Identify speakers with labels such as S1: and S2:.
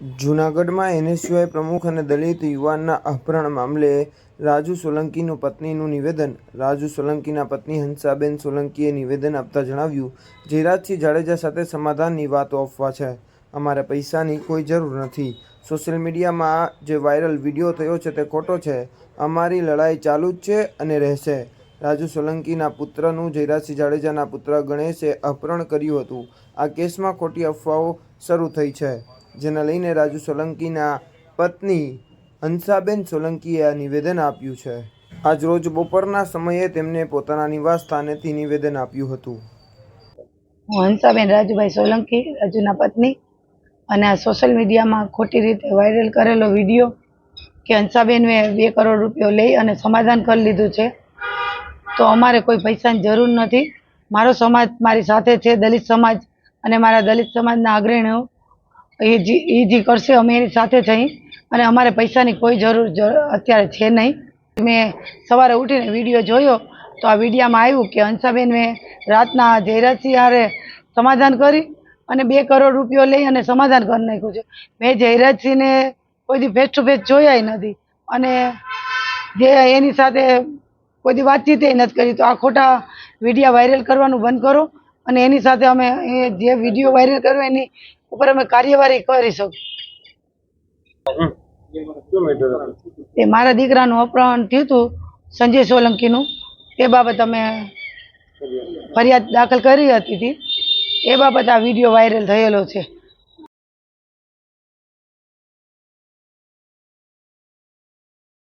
S1: જૂનાગઢમાં એનએસયુઆઈ પ્રમુખ અને દલિત યુવાનના અપહરણ મામલે રાજુ સોલંકીનું પત્નીનું નિવેદન. રાજુ સોલંકીના પત્ની હંસાબેન સોલંકીએ નિવેદન આપતા જણાવ્યું, જયરાજસિંહ જાડેજા સાથે સમાધાનની વાતો અફવા છે. અમારે પૈસાની કોઈ જરૂર નથી. સોશિયલ મીડિયામાં જે વાયરલ વીડિયો થયો છે તે ખોટો છે. અમારી લડાઈ ચાલુ જ છે અને રહેશે. રાજુ સોલંકીના પુત્રનું જયરાજસિંહ જાડેજાના પુત્ર ગણેશે અપહરણ કર્યું હતું. આ કેસમાં ખોટી અફવાઓ શરૂ થઈ છે. જેને લઈને રાજુ સોલંકીના પત્ની હંસાબેન સોલંકીએ આ નિવેદન આપ્યું છે. આજ રોજ બપોરના સમયે તેમને પોતાના નિવાસ સ્થાનેથી નિવેદન આપ્યું હતું.
S2: હું હંસાબેન રાજુભાઈ સોલંકી, રાજુના પત્ની, અને આ સોશિયલ મીડિયામાં ખોટી રીતે વાયરલ કરેલો વીડિયો કે હંસાબેને બે કરોડ રૂપિયો લઈ અને સમાધાન કરી લીધું છે, તો અમારે કોઈ પૈસાની જરૂર નથી. મારો સમાજ મારી સાથે છે, દલિત સમાજ, અને મારા દલિત સમાજના અગ્રણીઓ એ જી, એ જે કરશે, અમે એની સાથે થઈ અને અમારે પૈસાની કોઈ જરૂર અત્યારે છે નહીં. મેં સવારે ઉઠીને વીડિયો જોયો, તો આ વિડીયામાં આવ્યું કે હંસાબેન મેં રાતના જયરાજસિંહ હારે સમાધાન કરી અને બે કરોડ રૂપિયો લઈ અને સમાધાન કરી નાખ્યું છે. મેં જયરાજસિંહને કોઈ દી ફેસ ટુ ફેસ જોયા નથી. અને જે એની સાથે કોઈ દી વાતચીત નથી કરી. તો આ ખોટા વિડીયા વાયરલ કરવાનું બંધ કરો. અને એની સાથે અમે જે વીડિયો વાયરલ કર્યો એની ઉપર અમે કાર્યવાહી કરીશું. એ મારા દીકરાનું અપહરણ થયું હતું સંજય સોલંકીનું. એ બાબત અમે ફરિયાદ દાખલ કરી હતી. એ બાબત આ વીડિયો વાયરલ થયેલો છે.